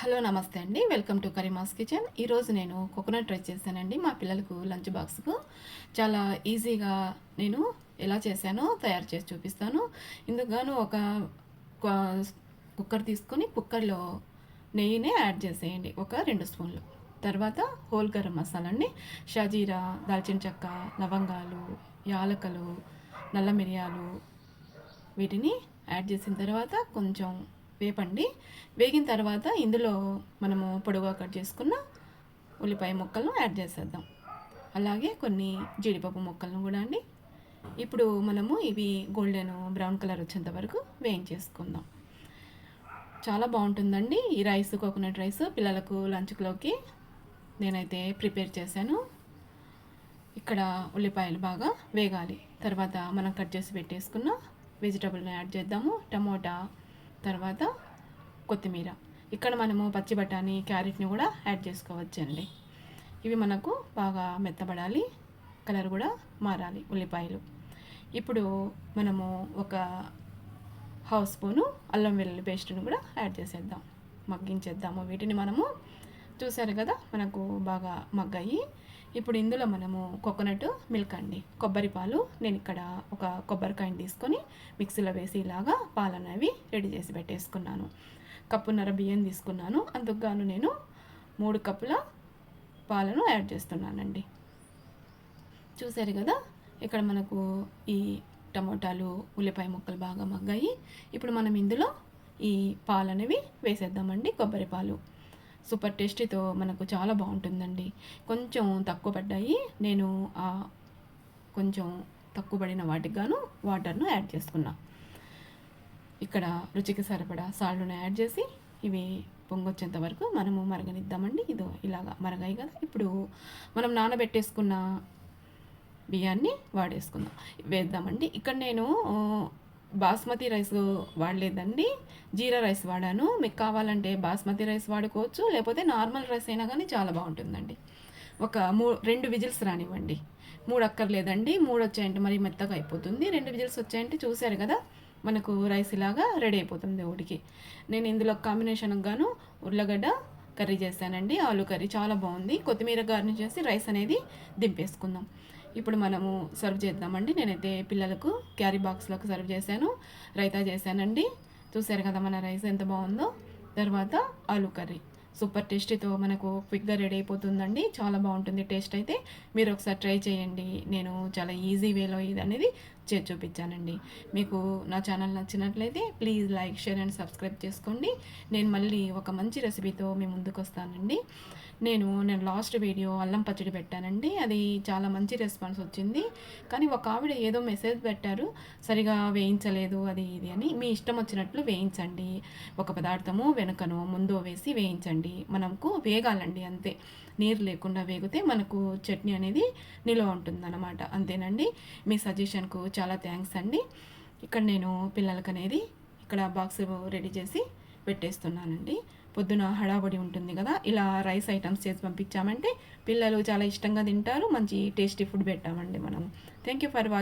Hello నమస్తే అండి. Welcome to కరీమాస్ kitchen ఈరోజు నేను కోకోనట్ రైస్ చేశానండి. మా పిల్లలకు లంచ్ బాక్స్కు చాలా ఈజీగా నేను ఎలా చేశానో తయారు చేసి చూపిస్తాను. ఇందుకు ఒక కుక్కర్ తీసుకొని కుక్కర్లో నెయ్యినే యాడ్ చేసేయండి. ఒక రెండు స్పూన్లు. తర్వాత హోల్ గరం మసాలా అండి. షజీరా దాల్చిన చెక్క లవంగాలు యాలకలు నల్ల మిరియాలు వీటిని యాడ్ చేసిన తర్వాత కొంచెం వేపండి. వేగిన తర్వాత ఇందులో మనము పొడవుగా కట్ చేసుకున్న ఉల్లిపాయ ముక్కలను యాడ్ చేసేద్దాం. అలాగే కొన్ని జీడిపప్పు ముక్కలను కూడా అండి. ఇప్పుడు మనము ఇవి గోల్డెన్ బ్రౌన్ కలర్ వచ్చేంత వరకు వేయించేసుకుందాం. చాలా బాగుంటుందండి ఈ రైస్ కోకోనట్ రైస్ పిల్లలకు లంచ్లోకి నేనైతే ప్రిపేర్ చేశాను. ఇక్కడ ఉల్లిపాయలు బాగా వేగాలి. తర్వాత మనం కట్ చేసి పెట్టేసుకున్న వెజిటబుల్ని యాడ్ చేద్దాము. టమోటా తర్వాత కొత్తిమీర. ఇక్కడ మనము పచ్చి బఠానీ క్యారెట్ని కూడా యాడ్ చేసుకోవచ్చండి. ఇవి మనకు బాగా మెత్తబడాలి కలర్ కూడా మారాలి ఉల్లిపాయలు. ఇప్పుడు మనము ఒక హాఫ్ స్పూను అల్లం వెల్లుల్లి పేస్ట్ని కూడా యాడ్ చేసేద్దాం. మగ్గించేద్దాము. వీటిని మనము చూసారు కదా మనకు బాగా మగ్గయ్యి ఇప్పుడు ఇందులో మనము కోకోనట్ మిల్క్ అండి. కొబ్బరి పాలు నేను ఇక్కడ ఒక కొబ్బరికాయని తీసుకొని మిక్సీలో వేసి ఇలాగా పాలు అనేవి రెడీ చేసి పెట్టేసుకున్నాను. కప్పున్నర బియ్యం తీసుకున్నాను. అందుకుగాను నేను మూడు కప్పుల పాలను యాడ్ చేస్తున్నానండి. చూసారు కదా? ఇక్కడ మనకు ఈ టమోటాలు ఉల్లిపాయ ముక్కలు బాగా మగ్గాయి. ఇప్పుడు మనం ఇందులో ఈ పాలు అనేవి వేసేద్దామండి కొబ్బరి పాలు. సూపర్ టేస్టీతో మనకు చాలా బాగుంటుందండి. కొంచెం తక్కువ పడ్డాయి. నేను కొంచెం తక్కువ పడిన వాటికి గాను వాటర్ను యాడ్ చేసుకున్నా. ఇక్కడ రుచికి సరిపడా సాల్ట్ను యాడ్ చేసి ఇవి పొంగొచ్చేంత వరకు మనము మరగనిద్దామండి. ఇదో ఇలాగా మరగాయి కదా. ఇప్పుడు మనం నానబెట్టేసుకున్న బియ్యాన్ని వాడేసుకుందాం. వేద్దామండి. ఇక్కడ నేను బాస్మతి రైస్ వాడలేదండి. జీరా రైస్ వాడాను. మీకు కావాలంటే బాస్మతి రైస్ వాడుకోవచ్చు. లేకపోతే నార్మల్ రైస్ అయినా కానీ చాలా బాగుంటుందండి. ఒక మూ రెండు విజిల్స్ రానివ్వండి. మూడు అక్కర్లేదండి. మూడు వచ్చాయంటే మరి మెత్తగా అయిపోతుంది. రెండు విజిల్స్ వచ్చాయంటే చూశారు కదా మనకు రైస్ ఇలాగా రెడీ అయిపోతుంది ఉడికి నేను ఇందులో కాంబినేషన్ గాను ఉర్లగడ్డ కర్రీ చేశానండి. ఆలు కర్రీ చాలా బాగుంది. కొత్తిమీర గార్నిష్ చేసి రైస్ అనేది దింపేసుకుందాం. ఇప్పుడు మనము సర్వ్ చేద్దామండి. నేనైతే పిల్లలకు క్యారీ బాక్స్లోకి సర్వ్ చేశాను. రైతా చేశానండి. చూసారు కదా మన రైస్ ఎంత బాగుందో. తర్వాత ఆలు కర్రీ. సూపర్ టేస్టీతో మనకు క్విక్గా రెడీ అయిపోతుందండి. చాలా బాగుంటుంది టేస్ట్ అయితే. మీరు ఒకసారి ట్రై చేయండి. నేను చాలా ఈజీ వేలో ఇది అనేది చేసి చూపించానండి. మీకు నా ఛానల్ నచ్చినట్లయితే please like share and subscribe చేసుకోండి. నేను మళ్ళీ ఒక మంచి రెసిపీతో మీ ముందుకు వస్తానండి నేను నేను లాస్ట్ వీడియో అల్లం పచ్చడి పెట్టానండి. అది చాలా మంచి రెస్పాన్స్ వచ్చింది. కానీ ఒక ఆవిడ ఏదో మెసేజ్ పెట్టారు సరిగా వేయించలేదు అది ఇది అని. మీ ఇష్టం వచ్చినట్లు వేయించండి. ఒక పదార్థము వెనుకను ముందు వేసి వేయించండి. మనకు వేగాలండి అంతే. నీరు లేకుండా వేగితే మనకు చట్నీ అనేది నిల్వ ఉంటుందన్నమాట. అంతేనండి. మీ సజెషన్కు చాలా థ్యాంక్స్ అండి. ఇక్కడ నేను పిల్లలకి అనేది ఇక్కడ బాక్స్ రెడీ చేసి పెట్టేస్తున్నానండి. పొద్దున హడాబడి ఉంటుంది కదా ఇలా రైస్ ఐటమ్స్ చేసి పంపించామంటే పిల్లలు చాలా ఇష్టంగా తింటారు మంచి టేస్టీ ఫుడ్ పెట్టామండి మనం. Thank you for watching